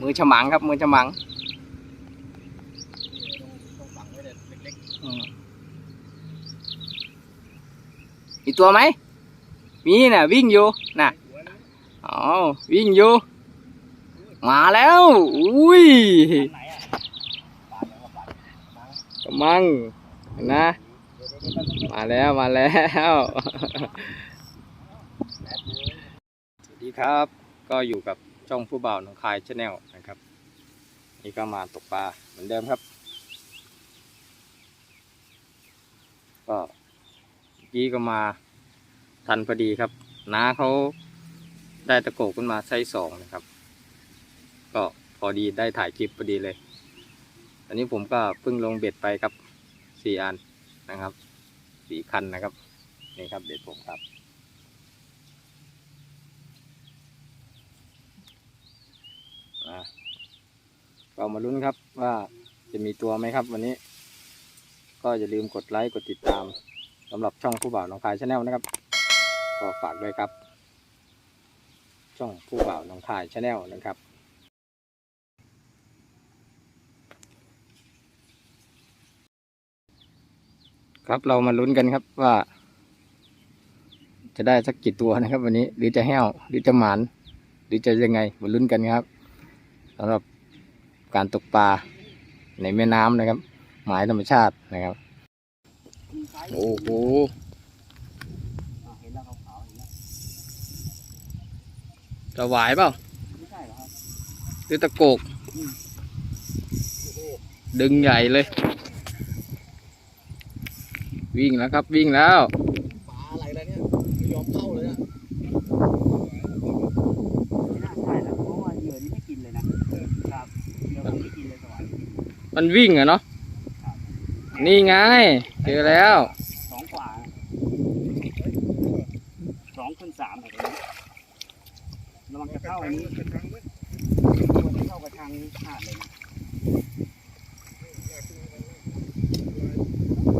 มือฉมังครับ มือฉมังอีตัวไหม มีน่ะ วิ่งอยู่ น่ะๆหัวนะอ๋อ วิ่งอยู่ มาแล้ว อุ้ยกำมัง นะ มาแล้ว มาแล้วสวัสดีครับ ก็อยู่กับ ช่องผู้บ่าวหนองคายชาแนลนะครับ นี่ก็มาตกปลาเหมือนเดิมครับ ก็กี้ก็มาทันพอดีครับน้าเขาได้ตะโกกขึ้นมาไซส์สองนะครับ ก็พอดีได้ถ่ายคลิปพอดีเลย อันนี้ผมก็เพิ่งลงเบ็ดไปครับสี่อันนะครับสี่คันนะครับนี่ครับเบ็ดผมครับ อะก็มาลุ้นครับว่าจะมีตัวไหมครับ วันนี้ ก็อย่าลืมกดไลค์กดติดตามสำหรับช่องผู้บ่าวหน้องคายชาแนลนะครับก็ฝากด้วยครับ ช่องผู้บ่าวหน้องคายชาแนลนะครับครับเรามาลุ้นกันครับว่า จะได้สักกี่ตัวนะครับ วันนี้หรือจะแห้วหรือจะหมาน หรือจะยังไงมาลุ้นกันครับ สำหรับการตกปลาในแม่น้ำนะครับ หมายธรรมชาตินะครับ โอ้โหอะเห็นแล้วาวๆเห็นแล้วจะหวายเปล่าหรือตะโกก ดึงใหญ่เลย วิ่งแล้วครับวิ่งแล้ว ปลาอะไรแล้วเนี่ยไม่ยอมเข้าเลยอะไม่น่าใช่แล้วเพราะว่าเหยื่อนี้ไม่กินเลยนะครับเหยื่อผมไม่กินเลยสวาย มันวิ่งอะเนาะนี่ไงเจอแล้วสองกว่าสองคูณสามแบบนี้ระวังจะเข้าอันนี้ตัวจะเข้ากระชังขาดเลยนะ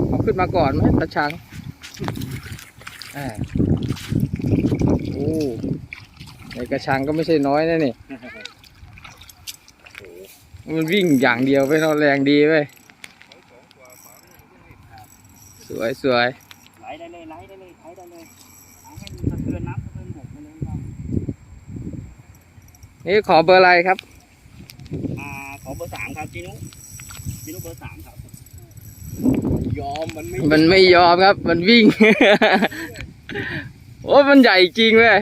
เอาขึ้นมาก่อนไหมตะชังอ่าโอ้ในกระชังก็ไม่ใช่น้อยนะนี่ มันวิ่งอย่างเดียวไปเนาะแรงดีไปสวยสวยไหลได้เลยไหลได้เลยไหลได้เลยเอาให้มันสะเทือนน้ำสะเทือนบกไปเลยครับนี่ขอเบอร์อะไรครับอ่าขอเบอร์สามครับจีนุจีนุเบอร์สามครับยอมมันไม่มันไม่ยอมครับ มันวิ่ง โอ้ยมันใหญ่จริงเว้ย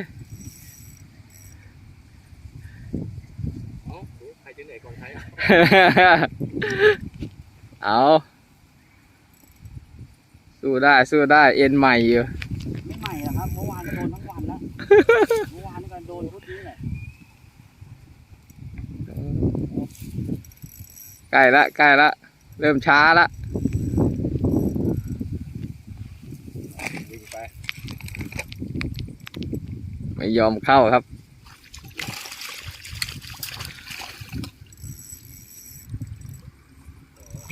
เอ้าใครจะเหนื่อยกองไทย เอาสู้ได้สู้ได้เอ็นใหม่อยู่ไม่ใหม่หรอกครับเมื่อวานก็โดนทั้งวันแล้วเมื่อวานก็โดนพุธนี้แหละใกล้ละใกล้ละเริ่มช้าละวิ่งไปไม่ยอมเข้าครับ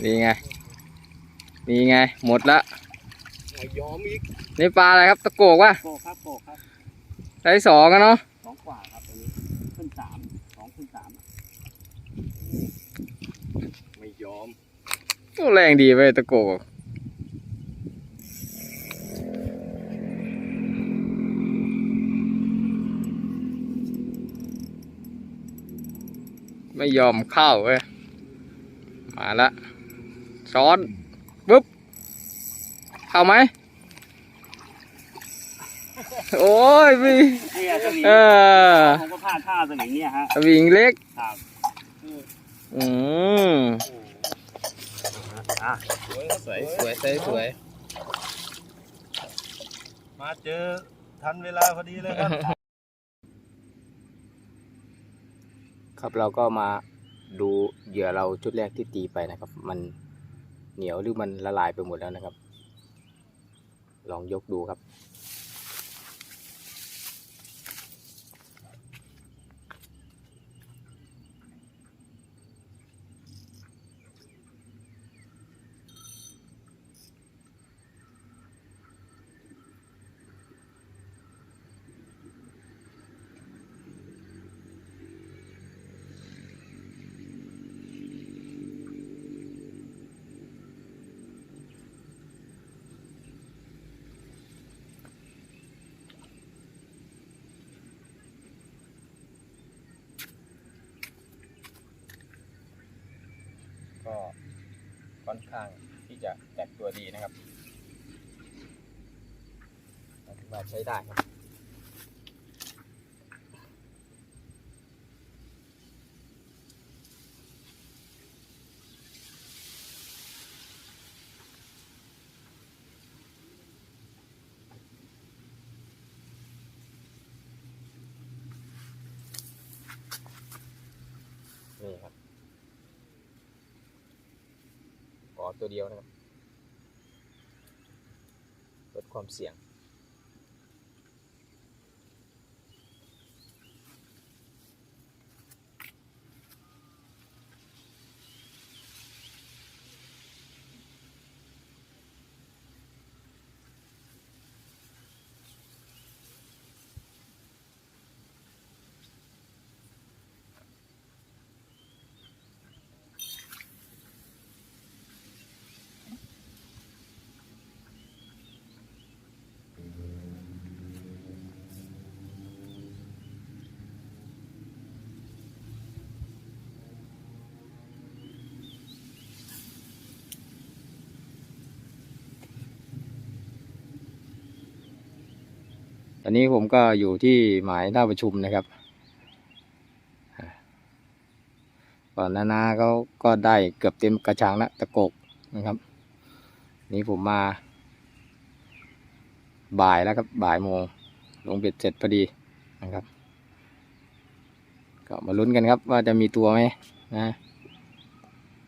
นี่ไง นี่ไง หมดละไม่ยอมอีกนี่ปลาอะไรครับตะโกกวะโกครับโกครับไซส์สองอะเนาะสองกว่าครับตัวนี้ขึ้นสามสองขึ้นสามอะไม่ยอมโอ้แรงดีเว้ยตะโกกไม่ยอมเข้าเว้ย มาละ ช้อนปุ๊บเข้าไหมโอ้ยพี่เนี่ยสวิงเออผมก็พลาดท่าสวิงเนี่ยฮะสวิงเล็กครับอืมอะสวยครับสวยสวยสวยสวยมาเจอทันเวลาพอดีเลยครับ ครับเราก็มาดูเหยื่อเราชุดแรกที่ตีไปนะครับ มัน เหนียวหรือมันละลายไปหมดแล้วนะครับ ลองยกดูครับ น ก็ค่อนข้างที่จะแตกตัวดีนะครับถือว่าใช้ได้ครับนี่ครับขอ ตัวเดียวนะครับลดความเสี่ยง อนนี้ผมก็อยู่ที่หมายท่าประชุมนะครับก่อนหนานาเขาก็ได้เกือบเต็มกระชังแล้วตะโกกนะครับ นี่ผมมา บ่ายแล้วครับบ่ายโมงลงเบ็ดเสร็จพอดีนะครับ ก็มาลุ้นกันครับ ว่าจะมีตัวไหมนะ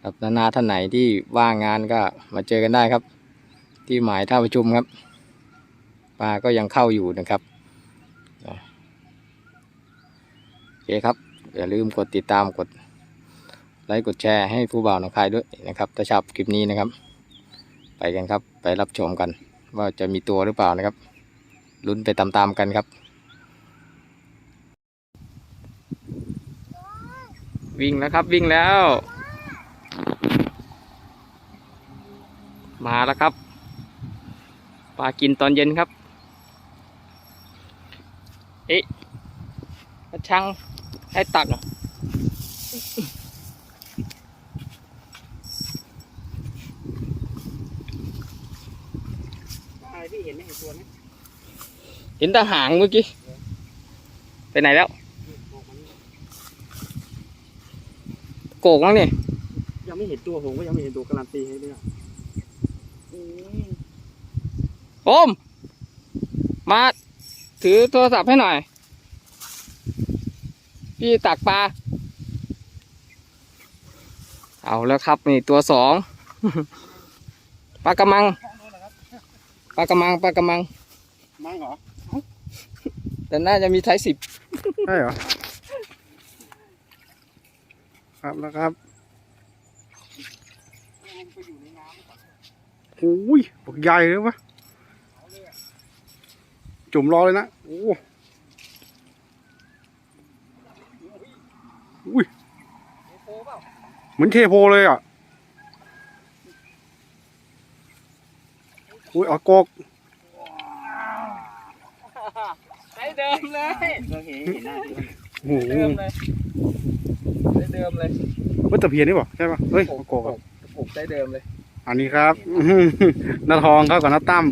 ครับนานาท่านไหนที่ว่างงานก็มาเจอกันได้ครับ ที่หมายท่าประชุมครับ ปลาก็ยังเข้าอยู่นะครับโอเคครับ อย่าลืมกดติดตามกดไลค์กดแชร์ให้ผู้บ่าวหนองคายด้วยนะครับถ้าชอบคลิปนี้นะครับ ไปกันครับไปรับชมกัน ว่าจะมีตัวหรือเปล่านะครับลุ้นไปตามๆกันครับ วิ่งแล้วครับวิ่งแล้ว มาแล้วครับปลากินตอนเย็นครับ เอ๊ะกระชังให้ตักเหรออะไรพี่เห็นไหมเห็นตัวไหมเห็นแตาหางเมื่อกี้ ไปไหนแล้ว โกกแล้วนี่ยังไม่เห็นตัวผมก็ยังไม่เห็นตัวการันตีให้ด้วยอะอืมโอม มา ถือโทรศัพท์ให้หน่อย พี่ตักปลา เอาแล้วครับนี่ตัวสองปลากระมังปลากระมังปลากระมัง มั่งเหรอแต่น่าจะมีไทยสิบใช่เหรอ ครับแล้วครับไปอยู่ในน้ำหรือเปล่าโอ้ยบักใหญ่เลยวะ จุ่มรอเลยนะ โอ้อุ้ยเหมือนเทโพเลยอะอุ้ยออกกอกไทยเดิมเลยก็เห็นเห็นหน้าที่มันโอ้โหเดิมเลยไทยเดิมเลยเฮ้ยตะเพียนนี่ป่ะใช่ป่ะเฮ้ยออกกอกอะปลูกไทยเดิมเลย อันนี้ครับอื้อหือน้าทองเข้ากับน้าตั้ม